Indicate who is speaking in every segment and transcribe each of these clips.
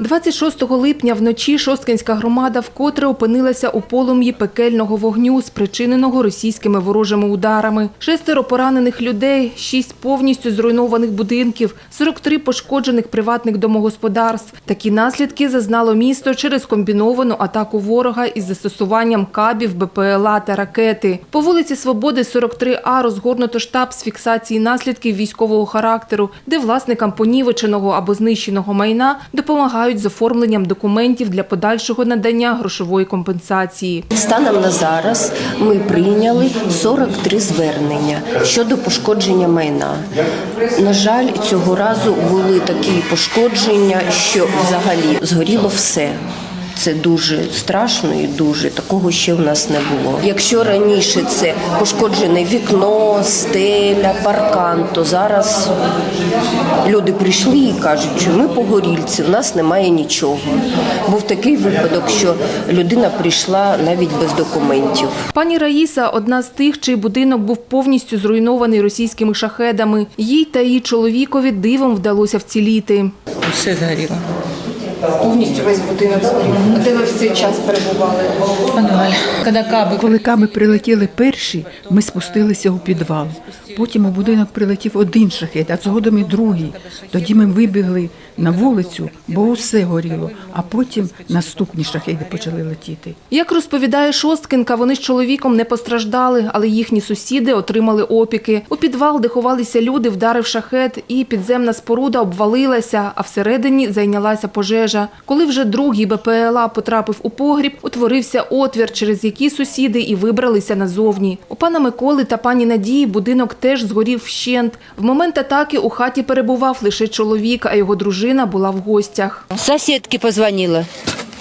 Speaker 1: 26 липня вночі Шосткинська громада вкотре опинилася у полум'ї пекельного вогню, спричиненого російськими ворожими ударами. Шестеро поранених людей, шість повністю зруйнованих будинків, 43 пошкоджених приватних домогосподарств. Такі наслідки зазнало місто через комбіновану атаку ворога із застосуванням кабів, БПЛА та ракети. По вулиці Свободи 43А розгорнуто штаб з фіксації наслідків військового характеру, де власникам понівеченого або знищеного майна допомагають з оформленням документів для подальшого надання грошової компенсації.
Speaker 2: Станом на зараз ми прийняли 43 звернення щодо пошкодження майна. На жаль, цього разу були такі пошкодження, що взагалі згоріло все. Це дуже страшно і дуже такого ще в нас не було. Якщо раніше це пошкоджене вікно, стеля, паркан, то зараз люди прийшли і кажуть, що ми погорільці, у нас немає нічого. Був такий випадок, що людина прийшла навіть без документів.
Speaker 1: Пані Раїса – одна з тих, чий будинок був повністю зруйнований російськими шахедами. Їй та її чоловікові дивом вдалося вціліти.
Speaker 3: Все згоріло.
Speaker 1: Повністю весь будинок згорів. Де ви в цей час перебували?
Speaker 3: Коли каби
Speaker 4: Коли каби прилетіли перші, ми спустилися у підвал. Потім у будинок прилетів один шахет, а згодом і другий. Тоді ми вибігли на вулицю, бо усе горіло, а потім наступні шахеди почали летіти.
Speaker 1: Як розповідає Шосткинка, вони з чоловіком не постраждали, але їхні сусіди отримали опіки. У підвал, де ховалися люди, вдарив шахет, і підземна споруда обвалилася, а всередині зайнялася пожежа. Коли вже другий БПЛА потрапив у погріб, утворився отвір, через який сусіди і вибралися назовні. У пана Миколи та пані Надії будинок теж згорів вщент. В момент атаки у хаті перебував лише чоловік, а його дружина була в гостях.
Speaker 5: Сусідки позвонила.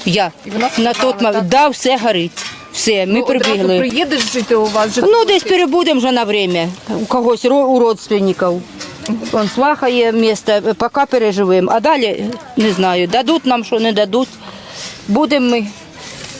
Speaker 5: Я на той момент. Да, все горить. Все, ми прибігли.
Speaker 1: приїдеш жити у вас?
Speaker 5: Ну, десь перебудемо вже на время. У когось у родственників. Он сваха є місце, поки переживемо. А далі не знаю, дадуть нам, що не дадуть. Будемо ми,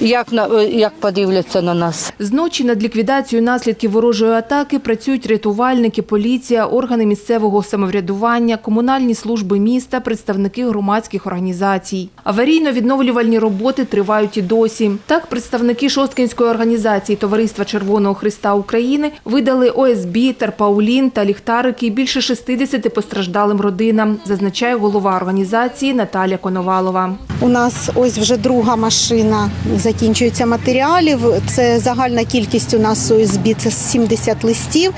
Speaker 5: як, на- як подивляться на нас.
Speaker 1: Зночі над ліквідацією наслідків ворожої атаки працюють рятувальники, поліція, органи місцевого самоврядування, комунальні служби міста, представники громадських організацій. Аварійно-відновлювальні роботи тривають і досі. Так, представники Шосткинської організації Товариства Червоного Христа України видали ОСБ, Терпаулін та ліхтарики більше 60 постраждалим родинам, зазначає голова організації Наталя Коновалова.
Speaker 6: У нас ось вже друга машина закінчується матеріалів. Це загальна кількість у нас ОСБ – це 70 листів.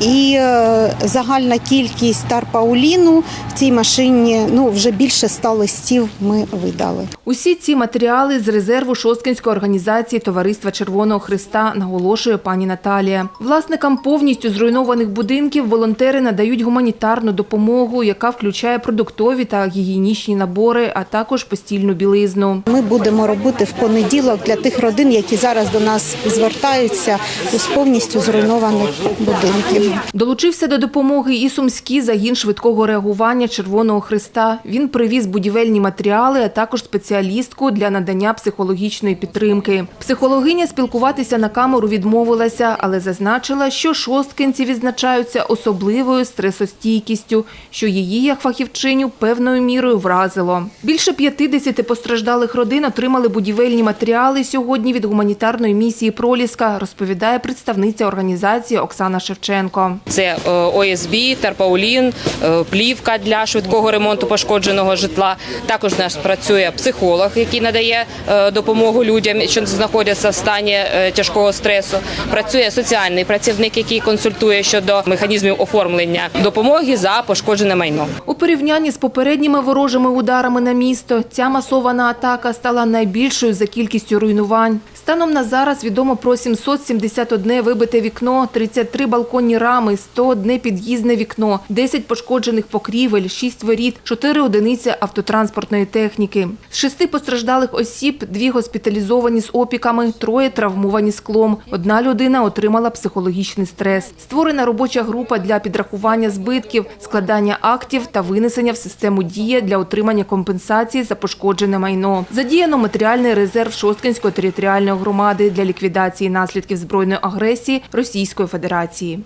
Speaker 6: І е, загальна кількість тарпауліну в цій машині ну, вже більше 100 листів ми видали.
Speaker 1: Усі ці матеріали з резерву Шосткинської організації Товариства Червоного Христа, наголошує пані Наталія. Власникам повністю зруйнованих будинків волонтери надають гуманітарну допомогу, яка включає продуктові та гігієнічні набори, а також постільну білизну.
Speaker 6: Ми будемо робити в понеділок для тих родин, які зараз до нас звертаються з повністю зруйнованих будинків.
Speaker 1: Долучився до допомоги і сумський загін швидкого реагування Червоного Христа. Він привіз будівельні матеріали, а також спеціалістку для надання психологічної підтримки. Психологиня спілкуватися на камеру відмовилася, але зазначила, що шосткинці відзначаються особливою стресостійкістю, що її як фахівчиню певною мірою вразило. Більше 50 постраждалих родин отримали будівельні матеріали сьогодні від гуманітарної місії Проліска, розповідає представниця організації Оксана Шевченко.
Speaker 7: Це е, ОСБ, Тарпаулін, е, плівка для швидкого ремонту пошкодженого житла. Також у нас працює психолог, який надає е, допомогу людям, що знаходяться в стані тяжкого стресу. Працює соціальний працівник, який консультує щодо механізмів оформлення допомоги за пошкоджене майно.
Speaker 1: У порівнянні з попередніми ворожими ударами на місто, ця масована атака стала найбільшою за кількістю руйнувань. Станом на зараз відомо про 771 вибите вікно, 33 балконні рами, 101 під'їзне вікно, 10 пошкоджених покрівель, 6 воріт, 4 одиниці автотранспортної техніки. З шести постраждалих осіб дві госпіталізовані з опіками, троє травмовані склом. Одна людина отримала психологічний стрес. Створена робоча група для підрахування збитків, складання актів та винесення в систему дія для отримання компенсації за пошкоджене майно. Задіяно матеріальний резерв Шосткинської територіальної громади для ліквідації наслідків збройної агресії Російської Федерації.